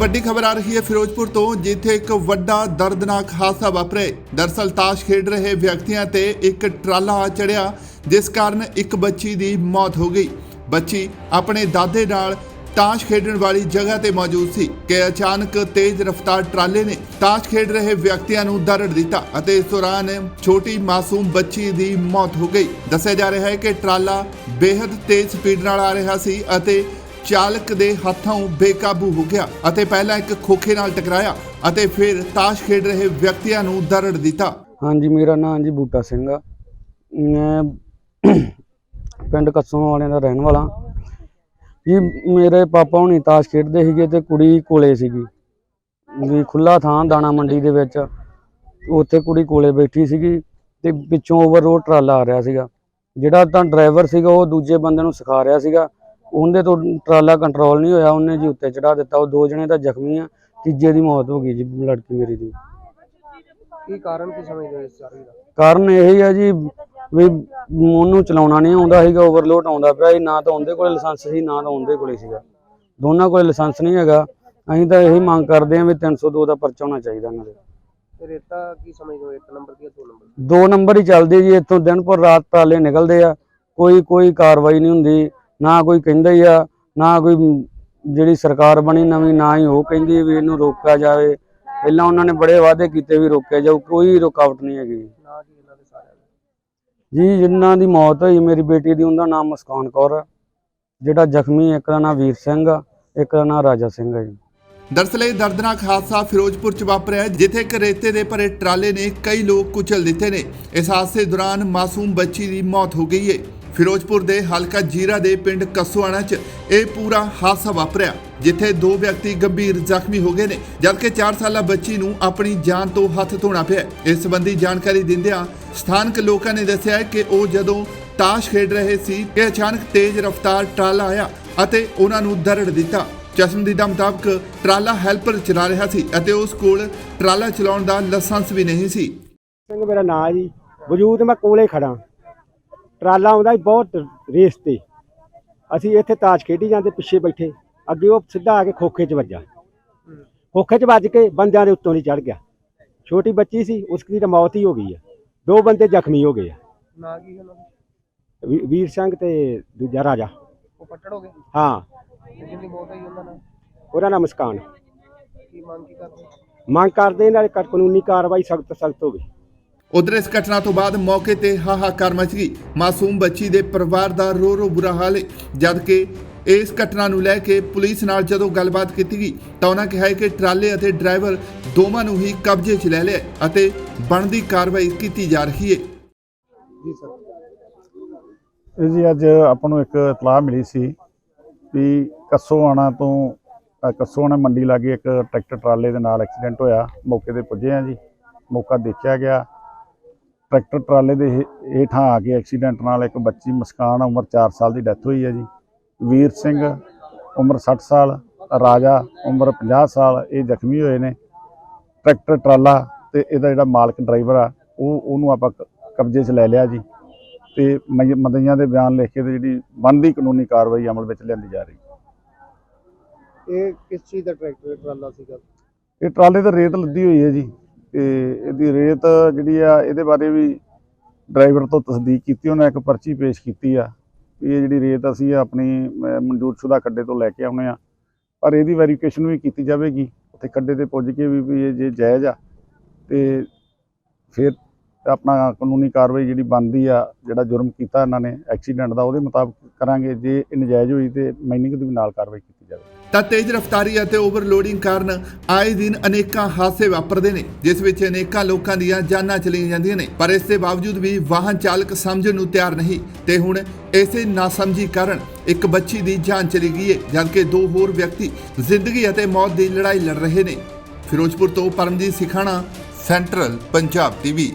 ਵੱਡੀ ਖਬਰ ਆ ਰਹੀ ਹੈ ਫਿਰੋਜ਼ਪੁਰ ਤੋਂ, ਜਿੱਥੇ ਇੱਕ ਵੱਡਾ ਦਰਦਨਾਕ ਹਾਦਸਾ ਵਾਪਰੇ ਦਰਸਲ ਤਾਸ਼ ਖੇਡ ਰਹੇ ਵਿਅਕਤੀਆਂ ਤੇ ਇੱਕ ਟਰਾਲਾ ਆ ਚੜਿਆ, ਜਿਸ ਕਾਰਨ ਇੱਕ ਬੱਚੀ ਦੀ ਮੌਤ ਹੋ ਗਈ। ਬੱਚੀ ਆਪਣੇ ਦਾਦੇ ਨਾਲ ਤਾਸ਼ ਖੇਡਣ ਵਾਲੀ ਜਗ੍ਹਾ ਤੇ ਮੌਜੂਦ ਸੀ, ਕਿ ਅਚਾਨਕ ਤੇਜ਼ ਰਫ਼ਤਾਰ ਟਰਾਲੇ ਨੇ ਤਾਸ਼ ਖੇਡ ਰਹੇ ਵਿਅਕਤੀਆਂ ਨੂੰ ਦਰੜ ਦਿੱਤਾ ਅਤੇ ਇਸ ਦੌਰਾਨ ਛੋਟੀ ਮਾਸੂਮ ਬੱਚੀ ਦੀ ਮੌਤ ਹੋ ਗਈ। ਦੱਸਿਆ ਜਾ ਰਿਹਾ ਹੈ ਕਿ ਟਰਾਲਾ ਬੇहद ਤੇਜ਼ ਸਪੀਡ ਨਾਲ ਆ ਰਿਹਾ ਸੀ ਅਤੇ ਚਾਲਕ ਦੇ ਹੱਥੋਂ ਬੇਕਾਬੂ ਹੋ ਗਿਆ ਅਤੇ ਪਹਿਲਾਂ ਇੱਕ ਖੋਖੇ ਨਾਲ ਟਕਰਾਇਆ ਅਤੇ ਫਿਰ ਤਾਸ਼ ਖੇਡ ਰਹੇ ਵਿਅਕਤੀਆਂ ਨੂੰ ਦਰੜ ਦਿੱਤਾ। ਹਾਂਜੀ, ਮੇਰਾ ਨਾਮ ਜੀ ਬੂਟਾ ਸਿੰਘ ਆ। ਮੈਂ ਪਿੰਡ ਕੱਸੋਂ ਵਾਲਿਆਂ ਦਾ ਰਹਿਣ ਵਾਲਾ। ਜੀ, ਮੇਰੇ ਪਾਪਾ ਹੁਣੀ ਤਾਸ਼ ਖੇਡਦੇ ਸੀਗੇ ਤੇ ਕੁੜੀ ਕੋਲੇ ਸੀਗੀ। ਵੀ ਖੁੱਲਾ ਥਾਂ ਦਾਣਾ ਮੰਡੀ ਦੇ ਵਿੱਚ। ਉੱਥੇ ਕੁੜੀ ਕੋਲੇ ਬੈਠੀ ਸੀਗੀ ਤੇ ਪਿੱਛੋਂ ਓਵਰ ਰੋਡ ਟਰਾਲਾ ਆ ਰਿਹਾ ਸੀਗਾ। ਜਿਹੜਾ ਤਾਂ ਡਰਾਈਵਰ ਸੀਗਾ, ਉਹ ਦੂਜੇ ਬੰਦੇ ਨੂੰ ਸਿਖਾ ਰਿਹਾ ਸੀਗਾ। ਉਹਦੇ ਤੋਂ ਟਰਾਲਾ ਕੰਟਰੋਲ ਨਹੀਂ ਹੋਇਆ ਉਹਨੇ ਜੀ ਉੱਤੇ ਚੜਾ ਦਿੱਤਾ ਉਹ ਦੋ ਜਣੇ ਤਾਂ ਜ਼ਖਮੀ ਆ ਤੀਜੇ ਦੀ ਮੌਤ ਹੋ ਗਈ ਜੀ ਲੜਕੀ ਮੇਰੀ ਦੀ। ਕੀ ਕਾਰਨ ਕੀ ਸਮਝਦੇ ਹੋ ਇਸ ਸਾਰੀ ਦਾ? ਕਾਰਨ ਇਹ ਹੀ ਆ ਜੀ ਵੀ ਉਹਨੂੰ ਚਲਾਉਣਾ ਨਹੀਂ ਆਉਂਦਾ ਸੀਗਾ ਓਵਰਲੋਡ ਆਉਂਦਾ ਪਿਆ ਸੀ ਨਾ ਤਾਂ ਉਹਦੇ ਕੋਲੇ ਲਾਇਸੈਂਸ ਸੀ ਨਾ ਤਾਂ ਉਹਦੇ ਕੋਲੇ ਸੀਗਾ। ਦੋਨਾਂ ਕੋਲੇ ਲਾਇਸੈਂਸ ਨਹੀਂ ਹੈਗਾ ਅਸੀਂ ਤਾਂ ਇਹੀ ਮੰਗ ਕਰਦੇ ਹਾਂ ਵੀ 302 ਦਾ ਪਰਚਾ ਹੋਣਾ ਚਾਹੀਦਾ ਇਹਨਾਂ ਦੇ। ਰੇਤਾ ਕੀ ਸਮਝਦੇ ਹੋ ਇੱਕ ਨੰਬਰ ਦੀ ਜਾਂ ਦੋ ਨੰਬਰ ਦੀ? ਦੋ ਨੰਬਰ ਹੀ ਚੱਲਦੇ ਜੀ ਇੱਥੋਂ ਦਿਨ ਪਰ ਰਾਤ ਟਰਾਲੇ ਨਿਕਲਦੇ ਆ ਕੋਈ ਕੋਈ ਕਾਰਵਾਈ ਨਹੀਂ ਹੁੰਦੀ। ਨਾ ਕੋਈ ਕਹਿੰਦਾ ਹੀ ਆ, ਨਾ ਕੋਈ ਜਿਹੜੀ ਸਰਕਾਰ ਬਣੀ ਨਵੀਂ, ਨਾ ਹੀ ਉਹ ਕਹਿੰਦੀ ਵੀ ਇਹਨੂੰ ਰੋਕਿਆ ਜਾਵੇ। ਪਹਿਲਾਂ ਉਹਨਾਂ ਨੇ ਬੜੇ ਵਾਅਦੇ ਕੀਤੇ ਵੀ ਰੋਕਿਆ ਜਾਊ, ਕੋਈ ਰੁਕਾਵਟ ਨਹੀਂ ਹੈਗੀ। ਜੀ ਜਿਨ੍ਹਾਂ ਦੀ ਮੌਤ ਹੋਈ, ਮੇਰੀ ਬੇਟੀ ਦੀ, ਉਹਦਾ ਨਾਮ ਮੁਸਕਾਨ ਕੌਰ ਆ। ਜਿਹੜਾ ਜ਼ਖਮੀ ਇੱਕ ਦਾ ਨਾਮ ਵੀਰ ਸਿੰਘ ਆ, ਇੱਕ ਦਾ ਨਾਮ ਰਾਜਾ ਸਿੰਘ ਆ ਜੀ। ਦਰਸਲ ਇਹ ਦਰਦਨਾਕ ਹਾਦਸਾ ਫਿਰੋਜ਼ਪੁਰ ਚ ਵਾਪਰਿਆ ਜਿੱਥੇ ਇੱਕ ਰੇਤੇ ਦੇ ਭਰੇ ਟਰਾਲੇ ਨੇ ਕਈ ਲੋਕ ਕੁਚਲ ਦਿੱਤੇ ਨੇ। ਇਸ ਹਾਦਸੇ ਦੌਰਾਨ ਮਾਸੂਮ ਬੱਚੀ ਦੀ ਮੌਤ ਹੋ ਗਈ ਹੈ। ਫਿਰੋਜ਼ਪੁਰ ਦੇ ਹਲਕਾ ਜੀਰਾ ਦੇ ਪਿੰਡ ਕਸੋਆਣਾ ਚ ਇਹ ਪੂਰਾ ਹਾਦਸਾ ਵਾਪਰਿਆ, ਜਿੱਥੇ ਦੋ ਵਿਅਕਤੀ ਗੰਭੀਰ ਜ਼ਖਮੀ ਹੋ ਗਏ ਨੇ, ਜਦਕਿ 4 ਸਾਲਾ ਬੱਚੀ ਨੂੰ ਆਪਣੀ ਜਾਨ ਤੋਂ ਹੱਥ ਧੋਣਾ ਪਿਆ ਇਸ ਸੰਬੰਧੀ ਜਾਣਕਾਰੀ ਦਿੰਦਿਆਂ ਸਥਾਨਕ ਲੋਕਾਂ ਨੇ ਦੱਸਿਆ ਕਿ ਉਹ ਜਦੋਂ ਤਾਸ਼ ਖੇਡ ਰਹੇ ਸੀ ਕਿ ਅਚਾਨਕ ਤੇਜ਼ ਰਫ਼ਤਾਰ ਟਰਾਲਾ ਆਇਆ ਅਤੇ ਉਹਨਾਂ ਨੂੰ ਦਰੜ ਦਿੱਤਾ। ਚਸ਼ਮਦੀਦਾ ਮੁਤਾਬਕ ਟਰਾਲਾ ਹੈਲਪਰ ਚਲਾ ਰਿਹਾ ਸੀ ਅਤੇ ਉਸ ਕੋਲ ਟਰਾਲਾ ਚਲਾਉਣ ਦਾ ਲਾਇਸੈਂਸ ਵੀ ਨਹੀਂ ਸੀ। ਸਿੰਘ ਮੇਰਾ ਨਾਂ ਜੀ। ਵਜੂਦ ਮੈਂ ਕੋਲੇ ਖੜਾ ਟਰਾਲਾ ਆਉਂਦਾ ਸੀ ਬਹੁਤ ਰੇਸ ਤੇ। ਅਸੀਂ ਇੱਥੇ ਤਾਸ਼ ਖੇਡੀ ਜਾਂਦੇ ਪਿੱਛੇ ਬੈਠੇ। ਅੱਗੇ ਉਹ ਸਿੱਧਾ ਆ ਕੇ ਖੋਖੇ 'ਚ ਵੱਜਾ। ਖੋਖੇ 'ਚ ਵੱਜ ਕੇ ਬੰਦਿਆਂ ਦੇ ਉੱਤੋਂ ਦੀ ਚੜ ਗਿਆ। ਛੋਟੀ ਬੱਚੀ ਸੀ ਉਸ ਦੀ ਤਾਂ ਮੌਤ ਹੀ ਹੋ ਗਈ ਆ। ਦੋ ਬੰਦੇ ਜ਼ਖਮੀ ਹੋ ਗਏ ਆ। ਨਾ ਕੀ ਉਹਨਾਂ ਦੇ? ਵੀ- ਵੀਰ ਸਿੰਘ ਤੇ ਦੂਜਾ ਰਾਜਾ। ਉਹ ਪੱਟੜ ਹੋ ਗਏ? ਹਾਂ। ਤੇ ਮੌਤ ਹੋਈ ਉਹਨਾਂ ਨਾਲ? ਉਹਦਾ ਨਾਮ ਮੁਸਕਾਨ। ਕੀ ਮੰਗ ਕੀ ਕਰਦੇ? ਮੰਗ ਕਰਦੇ ਨਾਲ ਕ- ਕਾਨੂੰਨੀ ਕਾਰਵਾਈ ਸਖਤ ਸਖਤ ਹੋਵੇ। ਉਧਰ ਇਸ ਘਟਨਾ ਤੋਂ ਬਾਅਦ ਮੌਕੇ ਤੇ ਹਾਹਾਕਾਰ ਮਚ ਗਈ। ਮਾਸੂਮ ਬੱਚੀ ਦੇ ਪਰਿਵਾਰ ਦਾ ਰੋ ਰੋ ਬੁਰਾ ਹਾਲ ਹੈ। ਜਦਕਿ ਇਸ ਘਟਨਾ ਨੂੰ ਲੈ ਕੇ ਪੁਲਿਸ ਨਾਲ ਜਦੋਂ ਗੱਲਬਾਤ ਕੀਤੀ ਗਈ ਤਾਂ ਉਹਨਾਂ ਕਿਹਾ ਹੈ ਕਿ ਟਰਾਲੇ ਅਤੇ ਡਰਾਈਵਰ ਦੋਵਾਂ ਨੂੰ ਹੀ ਕਬਜ਼ੇ 'ਚ ਲੈ ਲਿਆ ਹੈ ਅਤੇ ਬਣਦੀ ਕਾਰਵਾਈ ਕੀਤੀ ਜਾ ਰਹੀ ਹੈ। ਜੀ ਸਰ। ਜੀ ਅੱਜ ਆਪਾਂ ਨੂੰ ਇੱਕ ਇਤਲਾਹ ਮਿਲੀ ਸੀ ਵੀ ਕੱਸੋਆਣਾ ਤੋਂ ਅ, ਕੱਸੋਆਣਾ ਮੰਡੀ ਲਾਗੇ ਇੱਕ ਟਰੈਕਟਰ ਟਰਾਲੇ ਦੇ ਨਾਲ ਐਕਸੀਡੈਂਟ ਹੋਇਆ। ਮੌਕੇ ਤੇ ਪੁੱਜੇ ਆ ਜੀ। ਮੌਕਾ ਦੇਖਿਆ ਗਿਆ। ਟਰੈਕਟਰ ਟਰਾਲੇ ਦੇ ਹੇਠਾਂ ਆ ਕੇ ਐਕਸੀਡੈਂਟ ਨਾਲ ਇੱਕ ਬੱਚੀ ਮੁਸਕਾਨ ਉਮਰ 4 ਸਾਲ ਦੀ ਡੈਥ ਹੋਈ ਹੈ ਜੀ। ਵੀਰ ਸਿੰਘ ਉਮਰ 60 ਸਾਲ ਰਾਜਾ ਉਮਰ 50 ਸਾਲ ਇਹ ਜ਼ਖਮੀ ਹੋਏ ਨੇ। ਟਰੈਕਟਰ ਟਰਾਲਾ ਤੇ ਇਹਦਾ ਜਿਹੜਾ ਮਾਲਕ ਡਰਾਈਵਰ ਆ ਉਹ ਉਹਨੂੰ ਆਪਾਂ ਕਬਜ਼ੇ 'ਚ ਲੈ ਲਿਆ ਜੀ। ਤੇ ਮਦਈਆਂ ਦੇ ਬਿਆਨ ਲਿਖ ਕੇ ਤੇ ਜਿਹੜੀ ਬਣਦੀ ਕਾਨੂੰਨੀ ਕਾਰਵਾਈ ਅਮਲ ਵਿੱਚ ਲਿਆਂਦੀ ਜਾ ਰਹੀ। ਇਹ ਕਿਸ ਚੀਜ਼ ਦਾ ਟਰੈਕਟਰ ਟਰਾਲਾ ਸੀਗਾ? ਇਹ ਟਰਾਲੇ ਤੇ ਰੇਤ ਲੱਦੀ ਹੋਈ ਹੈ ਜੀ। ਤੇ ਇਹਦੀ ਰੇਤ ਜਿਹੜੀ ਆ ਇਹਦੇ ਬਾਰੇ ਵੀ ਡਰਾਈਵਰ ਤੋਂ ਤਸਦੀਕ ਕੀਤੀ ਉਹਨੇ ਇੱਕ ਪਰਚੀ ਪੇਸ਼ ਕੀਤੀ ਆ ਵੀ ਇਹ ਜਿਹੜੀ ਰੇਤ ਅਸੀਂ ਆਪਣੀ ਅਹ, ਮਨਜ਼ੂਰਸ਼ੁਦਾ ਖੱਡੇ ਤੋਂ ਲੈ ਕੇ ਆਉਣੇ ਆ। ਪਰ ਇਹਦੀ ਵੈਰੀਫਿਕੇਸ਼ਨ ਵੀ ਕੀਤੀ ਜਾਵੇਗੀ ਉੱਥੇ ਖੱਡੇ ਤੇ ਪੁੱਜ ਕੇ ਵੀ ਇਹ ਜੇ ਜਾਇਜ਼ ਆ। ਤੇ ਫਿਰ ਆਪਣਾ ਕਾਨੂੰਨੀ ਕਾਰਵਾਈ ਜਿਹੜੀ ਬਣਦੀ ਆ ਜਿਹੜਾ ਜੁਰਮ ਕੀਤਾ ਇਹਨਾਂ ਨੇ ਐਕਸੀਡੈਂਟ ਦਾ ਉਹਦੇ ਮੁਤਾਬਕ ਕਰਾਂਗੇ ਜੇ ਇਹ ਨਜਾਇਜ਼ ਹੋਈ ਤੇ ਮਾਈਨਿੰਗ ਦੀ ਵੀ ਨਾਲ ਕਾਰਵਾਈ ਕੀਤੀ ਤਾਂ ਤੇਜ਼ ਰਫ਼ਤਾਰੀ ਅਤੇ ਓਵਰਲੋਡਿੰਗ ਕਾਰਨ ਆਏ ਦਿਨ ਅਨੇਕਾਂ ਹਾਦਸੇ ਵਾਪਰਦੇ ਨੇ, ਜਿਸ ਵਿੱਚ ਅਨੇਕਾਂ ਲੋਕਾਂ ਦੀਆਂ ਜਾਨਾਂ ਚਲੀਆਂ ਜਾਂਦੀਆਂ ਨੇ। ਪਰ ਇਸ ਦੇ ਬਾਵਜੂਦ ਵੀ ਵਾਹਨ ਚਾਲਕ ਸਮਝਣ ਨੂੰ ਤਿਆਰ ਨਹੀਂ, ਤੇ ਹੁਣ ਇਸੇ ਨਾਸਮਝੀ ਕਾਰਨ ਇੱਕ ਬੱਚੀ ਦੀ ਜਾਨ ਚਲੀ ਗਈ ਹੈ ਜਦਕਿ ਦੋ ਹੋਰ ਵਿਅਕਤੀ ਜ਼ਿੰਦਗੀ ਅਤੇ ਮੌਤ ਦੀ ਲੜਾਈ ਲੜ ਰਹੇ ਨੇ। ਫਿਰੋਜ਼ਪੁਰ ਤੋਂ ਪਰਮਜੀਤ ਸਿਖਾਣਾ, ਸੈਂਟਰਲ ਪੰਜਾਬ ਟੀਵੀ।